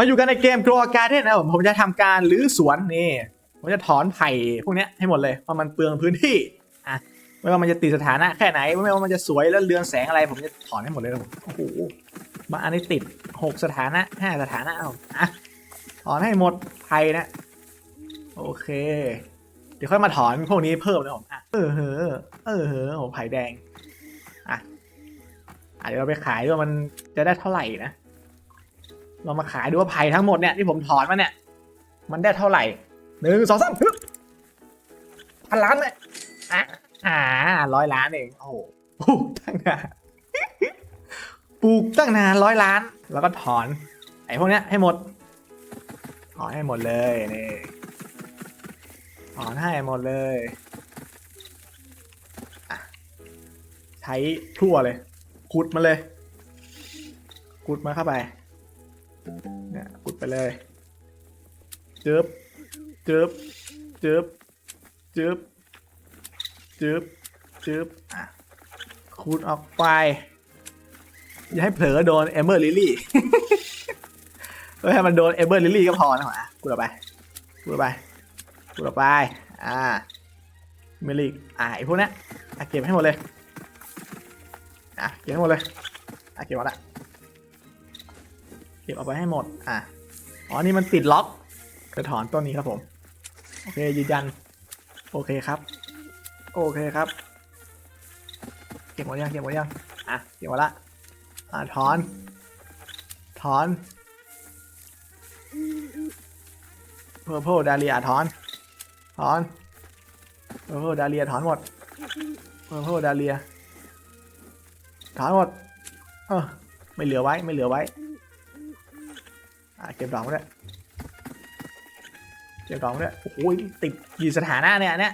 มาอยู่กันในเกม Grow a Garden นะผมผมจะทำการรื้อสวนนี่ผมจะถอนไผ่พวกนี้ให้หมดเลยเพราะมันเปลืองพื้นที่อะไม่ว่ามันจะติดสถานะแค่ไหนไม่ว่ามันจะสวยแล้วเรืองแสงอะไร ผมจะถอนให้หมดเลยนะผมโอ้โหบางอันนี้ติดหกสถานะห้าสถานะเอาอะถอนให้หมดไผ่นะโอเค เดี๋ยวค่อยมาถอนพวกนี้เพิ่มนะผมอะเออเหอเออเหอโอ้ไผ่แดงอะอะเดี๋ยวเราไปขายด้วยมันจะได้เท่าไหร่นะ เรามาขายดูว่าไผ่ทั้งหมดเนี่ยที่ผมถอนมาเนี่ย มันได้เท่าไหร่หนึ่งสองสามพันล้านไหมอะอ่าร้อยล้านเองโอ้โหปลูกตั้งนานปลูกตั้งนานร้อยล้าน แล้วก็ถอน ไอ้พวกเนี้ยให้หมดถอนให้หมดเลยนี่ถอนให้หมดเลยใช้ทั่วเลยขุดมาเลยขุดมาเข้าไป ไปเลยจึ๊บจึ๊บจึ๊บจึ๊บจึ๊บจึ๊บอะขุดออกไป อย่าให้เผลอโดนเอเมอร์ลิลี่ไม่ให้มันโดนเอเมอร์ลิลี่ก็พอนะหมาขุดออกไปขุดออกไปขุดออกไป อ่าเมลิกอ่าไอพวกเนี้ยอะเก็บให้หมดเลยอะเก็บให้หมดเลยอะเก็บหมดละเก็บเอาไปให้หมด อะ อ๋อ นี่มันติดล็อกจะถอนต้นนี้ครับผม โอเคยืนยัน โอเคครับ โอเคครับ เก็บหมดยัง เก็บหมดยัง อะ เก็บหมดละ อะถอน ถอน Purple Dahlia ถอน ถอน Purple Dahlia ถอนหมด Purple Dahlia ถอนหมด เออไม่เหลือไว้ ไม่เหลือไว้ อะเก็บดอกด้วยเก็บดอกด้วยโอ้โหติดกี่สถานะเนี่ยเนี่ย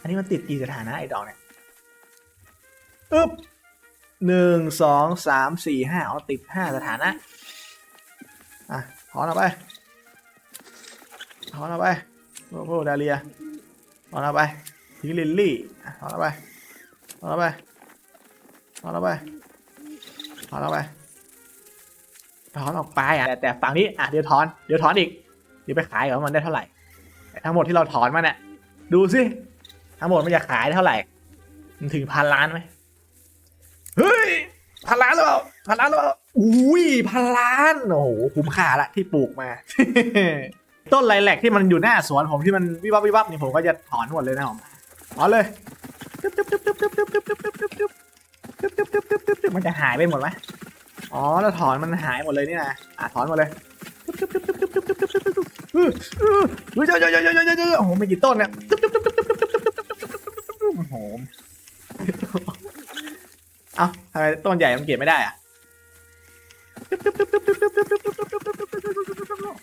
อันนี้มันติดกี่สถานะไอ้ดอกเนี่ยอึ๊บหนึ่งสองสามสี่ห้าเอาติดห้าสถานะอะถอนเอาไปถอนเอาไปโอ้โหดาเลียถอนเอาไปทิ้งลิลลี่ถอนเอาไปถอนเอาไปถอนเอาไปถอนเอาไป ถอนออกไปอะแต่แต่ฝั่งนี้อะเดี๋ยวถอนเดี๋ยวถอนอีกเดี๋ยวไปขายก่อนว่ามันได้เท่าไหร่ทั้งหมดที่เราถอนมาเนี่ยดูสิทั้งหมดมันจะขายได้เท่าไหร่มันถึงพันล้านไหมเฮ้ยพันล้านหรอเปล่าพันล้านหรอเปล่าอุ้ยพันล้านโอ้โหคุ้มค่าละที่ปลูกมา ต้นไรแหลกที่มันอยู่หน้าสวนผมที่มันวิบวับวิบวับนี่ผมก็จะถอนหมดเลยนะผมถอนเลยมันจะหายไปหมดไหม อ๋อเราถอนมันหายหมดเลยนี่นะอะถอนหมดเลยเฮ้ยเยอะเยอะเยอะเยอะเยอะโอ้โหไม่กี่ต้นเนี่ยโอ้โหเอ้าทำไมต้นใหญ่มันเก็บไม่ได้อะ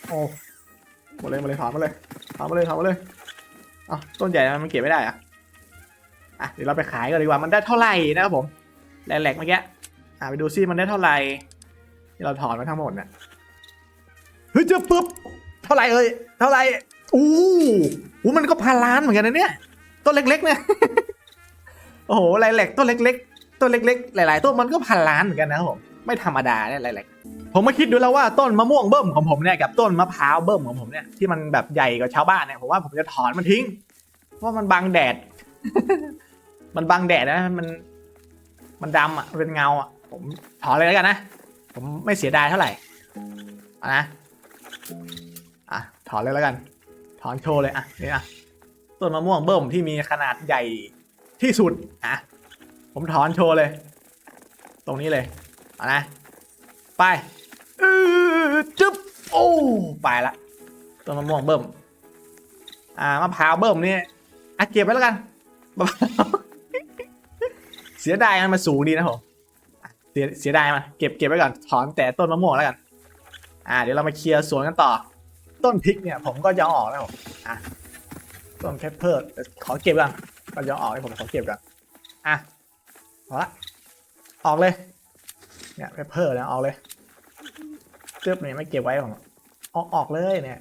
โอ้หมดเลยหมดเลยถอนมาเลยถอนมาเลยถอนมาเลยเอ้าต้นใหญ่มันเก็บไม่ได้อะอะเดี๋ยวเราไปขายกันดีกว่ามันได้เท่าไหร่นะครับผมแหลกๆเมื่อกี้ อ่าไปดูซิมันได้เท่าไหร่ที่เราถอนมาทั้งหมดเนี่ยเฮ้ยเจอปุ๊บเท่าไหร่เอ่ยเท่าไหร่อู้หูมันก็พันล้านเหมือนกันนะเนี่ยต้นเล็กๆเนี่ยโอ้โหลายแหลกต้นเล็ก ๆต้นเล็ก ๆ หลาย ๆต้นมันก็พันล้านเหมือนกันนะผมไม่ธรรมดาเนี่ยลายแหลกผมมาคิดดูแล้วว่าต้นมะม่วงเบิ่มของผมเนี่ยกับต้นมะพร้าวเบิ่มของผมเนี่ยที่มันแบบใหญ่กว่าชาวบ้านเนี่ยผมว่าผมจะถอนมันทิ้งเพราะมันบังแดด มันบังแดดนะมัน มันดำอะเป็นเงาอะ ผมถอนเลยแล้วกันนะ ผมไม่เสียดายเท่าไหร่อนะอะถอนเลยแล้วกัน ถอนโชว์เลยอะนี่อะต้นมะม่วงเบิ่มที่มีขนาดใหญ่ที่สุดอะผมถอนโชว์เลย ตรงนี้เลยเอานะไปจึ๊บโอ้ไปละต้นมะม่วงเบิ่มอ่ามะพร้าวเบิ่มนี่อะเก็บไว้แล้วกัน เสียดายมันมาสูงดีนะผม เสียเสียดายมันเก็บเก็บไว้ก่อนถอนแต่ต้นมะม่วงแล้วกัน อ่า เดี๋ยวเรามาเคลียร์สวนกันต่อ ต้นพริกเนี่ย ผมก็จะเอาออกแล้วผมอะต้นแคปเปอร์ขอเก็บก่อนก็จะเอาออกให้ผมขอเก็บก่อนอะเอาละออกเลยเนี่ยแคปเปอร์เนี่ยออกเลยเจือบเนี่ยไม่เก็บไว้ผมเออกออกเลยเนี่ย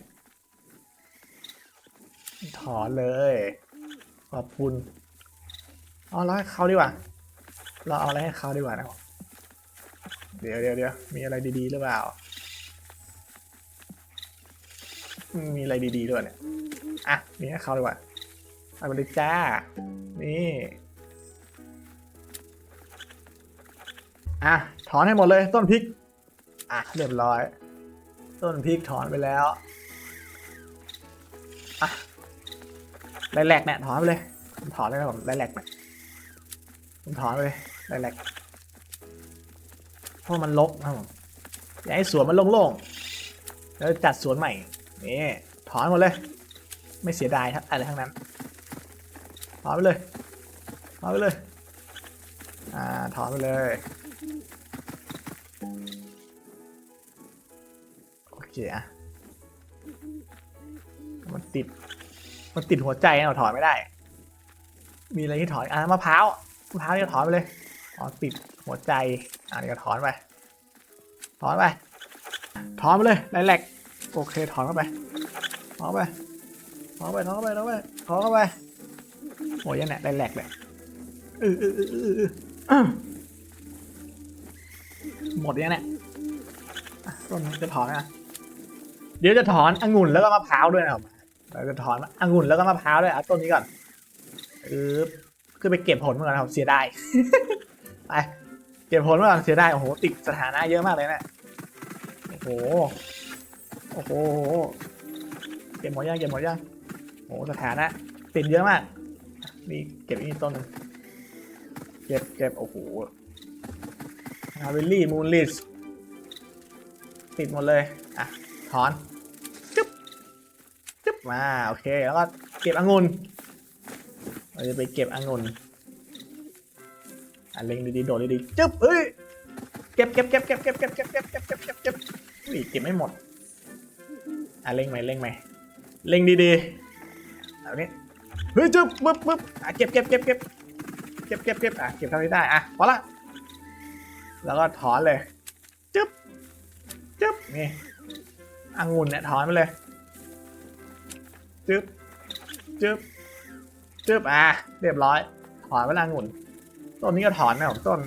ถอนเลยขอบคุณเอาล้วให้เขาดีกว่า เราเอาอะไรให้เขาดีกว่านะครับ เดี๋ยวเดี๋ยวเดี๋ยวมีอะไรดีๆหรือเปล่า มีอะไรดีๆด้วยเนี่ย อะ นี่ให้เขาดีกว่าเอาไปเลยจ้า นี่อะ ถอนให้หมดเลยต้นพริก อะ เรียบร้อย ต้นพริกถอนไปแล้วอะไรแหลกเนี่ยถอนไปเลย ผมถอนเลยนะผมไรแหลกเนี่ยผมถอนไปเลยไรแหลก ราะมันรกนะครับผมอยากให้สวนมันโล่งๆแล้วจัดสวนใหม่นี่ถอนหมดเลย ไม่เสียดายครับอะไรทั้งนั้นถอนไปเลยถอนไปเลยอ่าถอนไปเลยโอเคอะมันติดมันติดหัวใจเราถอนไม่ได้ มีอะไรที่ถอนอะมะพร้าวมะพร้าวนี่ก็ถอนไปเลยอ๋อติดหัวใจอะนี่ก็ถอนไป ถอนไป ถอนไปเลยไลแลกโอเคถอนเข้าไป ถอนไป ถอนไป ถอนเข้าไป ถอนไป ถอนเข้าไปโอ้ยยังเนี่ยไลแลกเลยออเออเออเออเออหมดยังเนี่ยอะต้นนี้จะถอนนะเดี๋ยวจะถอนองุ่นแล้วก็มะพร้าวด้วยนะครับเราจะถอนองุ่นแล้วก็มะพร้าวด้วยเอาต้นนี้ก่อนเออคือไปเก็บผลมาก่อนครับเสียดาย ไป เก็บผลมาก่อนเสียดายโอ้โหติดสถานะเยอะมากเลยเนะโอ้โหโอ้โหเก็บหมดยังเก็บหมดยังโอ้โหสถานะติดเยอะมากนี่เก็บอีกต้นนึงเก็บเก็บโอ้โหฮาวิลลี่มูนลิสติดหมดเลยอะถอนจึ๊บจึ๊บมาโอเคแล้วก็เก็บองุ่นเราจะไปเก็บองุ่น อะเล็งดีๆโดดดีๆจึ๊บเอ้ยเก็บเก็บเก็บเก็บเก็บเก็บเก็บเก็บเก็บเก็บเก็บเก็บอุ้ยเก็บไม่หมดอะเล็งไหมเล็งไหมเล็งดีๆแบบนี้ยเฮ้ยจึ๊บปึ๊บปึ๊บอะเก็บเก็บเก็บเก็บเก็บเก็บเก็บอะเก็บเท่าที่ได้อะพอละแล้วก็ถอนเลยจึ๊บจึ๊บนี่องุ่นเนี่ยถอนไปเลยจึ๊บจึ๊บจึ๊บอะเรียบร้อยถอนไปละองุ่น ต้นนี้ก็ถอนนะผมต้น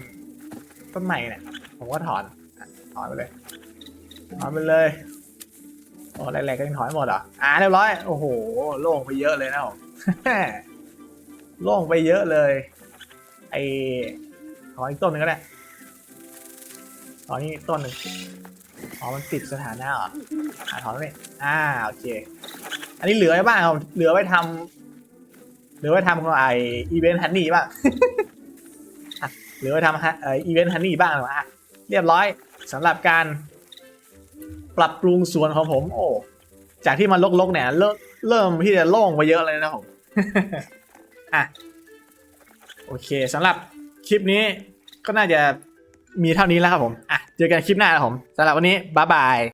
ต้นใหม่เนี่ยผมก็ถอน ถอนไปเลย ถอนไปเลยโอ้แรกๆก็ยังถอนหมดเหรออ่าเรียบร้อย โอ้โห โล่งไปเยอะเลยนะผมโล่งไปเยอะเลย ไอขออีกต้นหนึ่งก็ได้ขอนนี่ต้นหนึ่งอ๋อมันติดสถานะเหรออ่าถอนไปอ่าโอเค อันนี้เหลือไว้บ้างครับเหลือไว้ทำเหลือไว้ทำองไออีเวนต์ฮันนี่บ้าง หรือว่าทำฮะไออีเวนต์ฮันนี่บ้างเหรออ่าเรียบร้อยสำหรับการปรับปรุงสวนของผม โอ้จากที่มันลกๆเนี่ยเริ่มเริ่มที่จะโล่งไปเยอะเลยนะผมอะโอเคสำหรับคลิปนี้ก็น่าจะมีเท่านี้แล้วครับผม อะ เจอกันคลิปหน้าครับผมสำหรับวันนี้ บ๊ายบาย